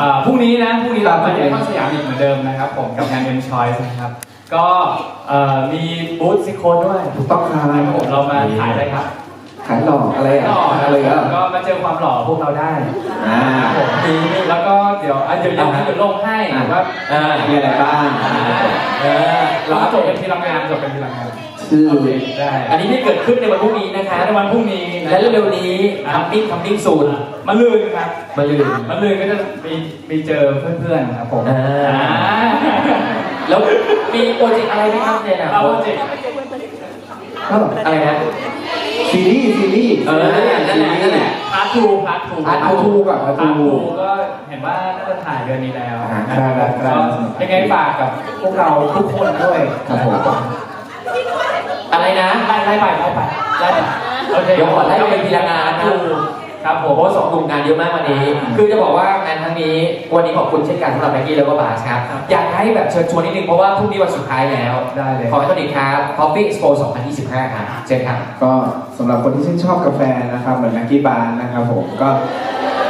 อ่าพรุ่งนี้นะพรุ่งนี้เราไปที่เข้าสยามอีกเหมือนเดิมนะครับ ผมกับงาน M Choice นะครับ ก็เอ่อมีบูธซิโคนด้วยถูกต้องครับครับผมเรามาขายอะไรครับขายหลอกอะไรอะหล่ออะไรอะก็มาเจอความหล่อพวกเราได้อ่าครับผมมีแล้วก็เดี๋ยวอะเดี๋ยวเดี๋ยวเดี๋ยวลงให้อะว่าอ่ามีอะไรบ้างอ่าเออเราจบเป็นทีละงานจบเป็นทีละงาน ชื่อ โอเคได้อันนี้ที่เกิดขึ้นในวันพรุ่งนี้นะคะ ในวันพรุ่งนี้นะและเร็วๆนี้คัมมิ่งคัมมิ่งซูนมาลืนครับมาลืมมาลืนก็จะมีมีเจอเพื่อนๆครับผมอ่าอ่าแล้วมีโปรเจกต์อะไรไหมครับเนี่ยนะเอาโปรเจกต์ก็อะไรนะซีรีส์ซีรีส์เออนั่นแหละนั่นแหละนั่นแหละพาร์ททูพาร์ททูพาร์ททูก่อนพาร์ททูก็เห็นว่าน่าจะถ่ายเดือนนี้แล้วอ่าครับครับ ก็ยังไงฝากกับพวกเราทุกคนด้วยครับผม อะไรนะไล่ไล่ไปไล่ไปไล่ไปโอเคเดี๋ยวขอไล่ไปทีละงานนะทูครับผผมมเพราะว่าสองกลุ่มงานเยอะมากวันนี้ คือจะบอกว่างานครั้งนี้วันนี้ขอบคุณเช่นกันสำหรับแม็กกี้แล้วก็บาสครับ อยากให้แบบเชิญชวนนิดนึงเพราะว่าพรุ่งนี้วันสุดท้ายแล้ว ได้เลยขอให้ต้อนรับครับ Coffee Expo 2025 ครับเชิญครับ ก็สำหรับคนที่ชื่นชอบกาแฟนะครับเหมือนนักกี้บาร์นะครับผมก็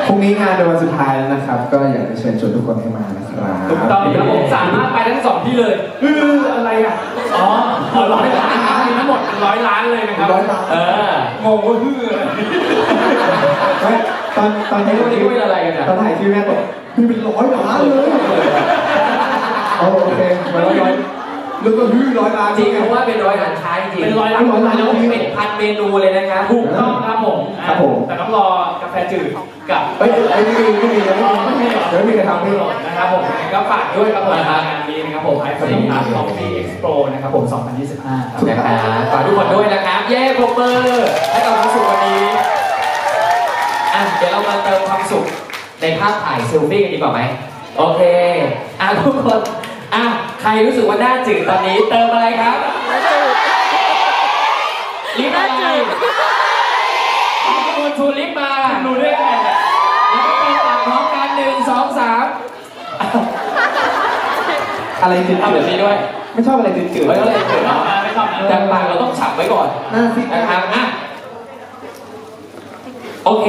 พรุ่งนี้งานเป็นวันสุดท้ายแล้วนะครับ ก็อยากจะเชิญชวนทุกคนให้มานะครับถูกต้องครับผมสามารถไปทั้งสองที่เลยอืออะไรอะ อ๋ออ๋อร้อยล้านครับมีทั้งหมดเป็นร้อยล้านเลยนะครับร้อยล้าน เอองงว่าฮืออะไรไม่ตอนตอนไม่ที่รู้วันนี้คุยอะไรกันตอนอะถ่ายคลิปแรกบอกพี่เป็นร้อยล้านเลยเอาโอเคมาร้อยร้อยแล้วก็ฮือร้อยล้านจริงเพราะว่าเป็นร้อยล้านค้าจริงเป็นร้อยล้านร้อยล้านแล้วเป็นพันเมนูเลยนะครับถูกต้องครับผมครับผมแต่ต้องรอกาแฟจืดกับเฮ้ยไอ้นี่ไม่มีไม่มีเดี๋ยวไม่มีใครทำพี่นะครับผมก็ฝากด้วยครับผมงา นนี้นะครับผม i p h o n e Art Coffee Expo นะครับผม 2025 ครับนะครับฝากทุกคนด้วยนะครับ เย้ปรบมือให้กับความสุขวันนี้อะเดี๋ยวเรามาเติมความสุขในภาพถ่ายเซลฟี่กันดีกว่าไหมโอเคอะทุกคนอะใครรู้สึกว่าหน้าจืดตอนนี้เติมอะไรครับลิปอะไรทุกคนชูลิปมารู้ได้ไงเนี่ย แล้วก็เป็นปากพร้อมกันหนึ่งสองสาม อะไรจืดทำแบบนี้ด้วย ไม่ชอบอะไรจืดจืดไม่ต้องเลยเกิดไม่ชอบเนาะนะไม่ชอบนะแต่ปากเราต้องฉับไว้ก่อนหน้าซิดนะครับอะโอเค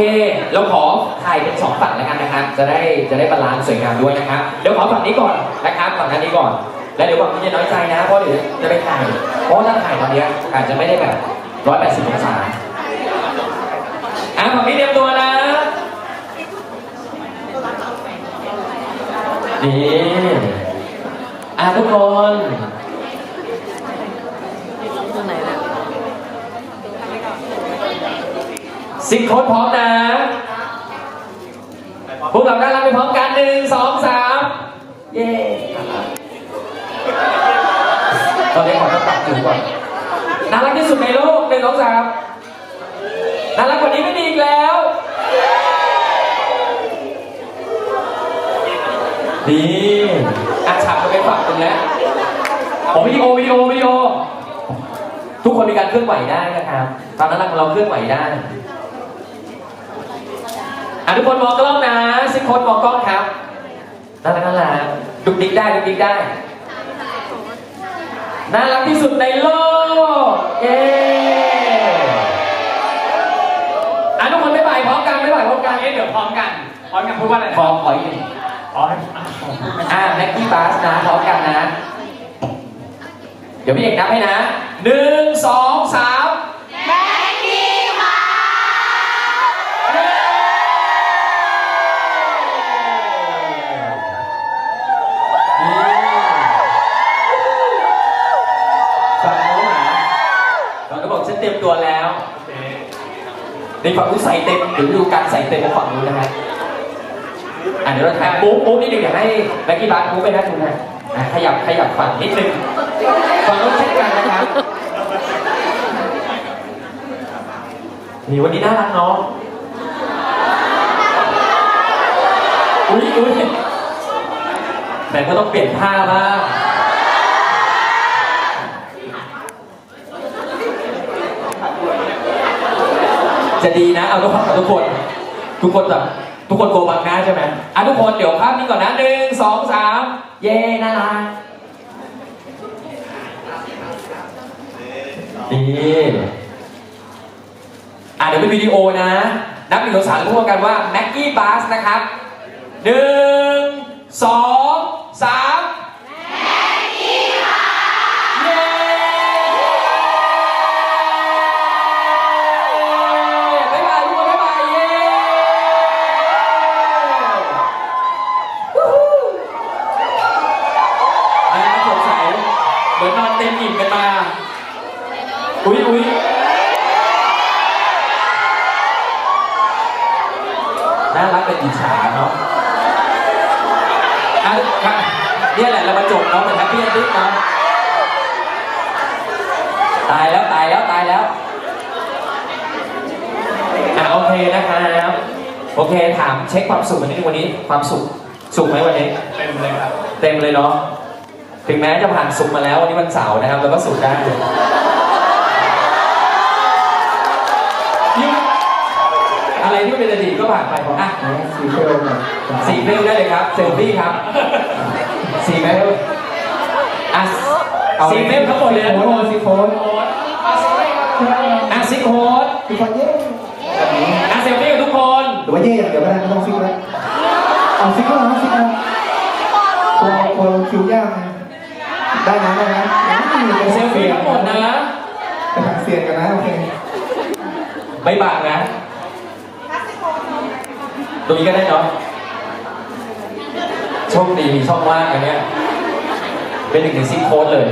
เราขอถ่ายเป็นสองฝั่งแล้วกันนะครับ จะได้จะได้บาลานซ์สวยงามด้วยนะครับ เดี๋ยวขอฝั่งนี้ก่อนนะครับฝั่งนี้ก่อน แล้วเดี๋ยวฝั่งนี้จะน้อยใจนะ เพราะเดี๋ยวจะไปถ่าย เพราะว่าถ้าถ่ายตอนเนี้ยอาจจะไม่ได้แบบร้อยแปดสิบองศาอะฝั่งนี้เตรียมตัวนะ นี่ อะทุกคนสิบคนพร้อมนะพวกเราได้านล่างไปพร้อมกันหนึ่งสองสามเย้ตอนนี้ขอต้องตัดจูก่อนน่ารักที่สุดในโลกหนึ่งสองสามน่ารักกว่านี้ไม่มีอีกแล้ว ดีอาฉากมันไปฝักตรงแล้ว ผมวิดีโอวิดีโอวิดีโอ ทุกคนมีการเคลื่อนไหวได้นะครับ ตอนนั้นเราเคลื่อนไหวได้อะทุกคนมองกล้องนะสิบคนมองกล้องครับน่ารักน่ารักดุกดิกได้ดุกดิกได้น่ารักที่สุดในโลก เย้อะทุกคนไม่บ่ายพร้อมกันไม่บ่ายพร้อมกันเอ๊ะเดี๋ยวพร้อมกันพร้อมกันพูดว่าอะไรนะขอขออีกหนึ่งอ๋อให้อะขอพูดไหมอะแม็กกี้บาสนะพร้อมกันนะเดี๋ยวพี่เอกนับให้นะหนึ่งสองสามแม็กกี้บาสฝั่งโน้นนะฝั่งโน้นบอกฉันเตรียมตัวแล้วโอเคในฝั่งนู้นใส่เต็มเดี๋ยวดูการใส่เต็มของฝั่งนู้นนะฮะอะเดี๋ยวเราถ่ายปุ๊บปุ๊บนิดหนึ่งเดี๋ยวให้แม็กกี้บาสปุ๊บไปนะคุณนะขยับขยับฝั่งนิดหนึง ฝั่งนู้นเช่นกันนะครับนี่วันนี้น่ารักเนาะอุ้ยอุ้ยแต่ก็ต้องเปลี่ยนผ้าบ้างจะดีนะ เอาทุกคนทุกคนทุกคนแบบทุกคนโกบังหน้าใช่ไหมอะทุกคนเดี๋ยวภาพนี้ก่อนนะหนึ่งสองสามเย้น่ารัก นี่อะเดี๋ยวเป็นวิดีโอนะ นับหนึ่งสองสามพูดกันว่าแม็กกี้บาสนะครับหนึ่งสองสาม เนี่ยแหละเรามาจบเนาะเหมือนแฮปปี้เอนดิ้งนะตายแล้วตายแล้วตายแล้วอะโอเคนะครับโอเคถามเช็คความสุขวันนี้วันนี้ความสุขสุขไหมวันนี้เต็มเลยครับเต็มเลยเนาะถึงแม้จะผ่านสุกมาแล้ววันนี้วันเสาร์นะครับแล้วก็สุกร์ได้ อะไรที่เป็นอดีตก็ผ่านไปอะสีเฟลหน่อยสี่เฟรมได้เลยครับ เซลฟี่ครับ สี่เฟรมอะสี่เฟรมทั้งหมดเลยนะทุกคนสีโค้ดอะซิกโฮสสีโค้ดเย่แบบนี้อะเซลฟี่กับทุกคนหรือว่าเย่อย่างเดียวก็ได้ไม่ต้องซิกแล้วเอาซิกก็แล้วซิกแล้วกลัวกลัวคิวยากไงได้นะได้นะเซลฟี่ทั้งหมดนะไปทางเสียงกันนะโอเคไม่บางนะ ตรงนี้ก็ได้เนาะโชคดีมีช่องว่างอันเนี้ยเป็นหนึ่งในซิกโค้ดเลย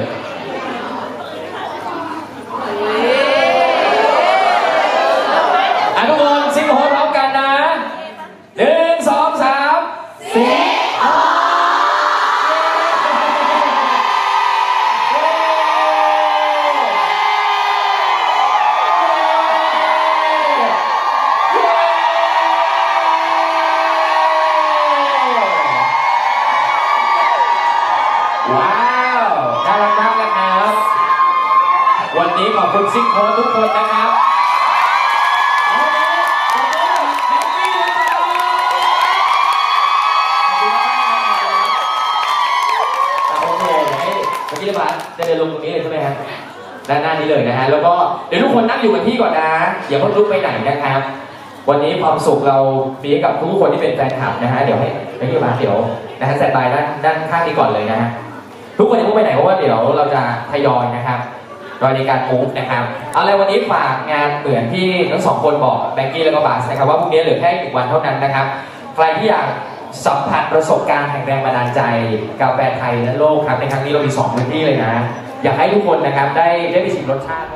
คุณซิกโค้ทุกคนนะครับโอเคให้เมื่อกี้บาสจะเดินลงตรงนี้เลยใช่ไหมครับด้านหน้านี้เลยนะฮะ แล้วก็เดี๋ยวทุกคนนั่งอยู่กับที่ก่อนนะ อย่าเพิ่งลุกไปไหนนะครับ วันนี้ความสุขเรามีให้กับทุกคนที่เป็นแฟนคลับนะฮะ เดี๋ยวให้เมื่อกี้บาสเดี๋ยวนะฮะแซนบายด้านด้านข้างนี้ก่อนเลยนะฮะ ทุกคนอย่าเพิ่งไปไหนเพราะว่าเดี๋ยวเราจะทยอยนะครับ รอยในการมูฟนะครับเอาเลยวันนี้ฝากงานเหมือนที่ทั้งสองคนบอกแบงกี้แล้วก็บาสนะครับว่าพรุ่งนี้เหลือแค่อีกวันเท่านั้นนะครับ ใครที่อยากสัมผัสประสบการณ์แห่งแรงบันดาลใจกาแฟไทยและโลกครับในครั้งนี้เรามีสองพื้นที่เลยนะ อยากให้ทุกคนนะครับได้ได้ไปชิมรสชาติ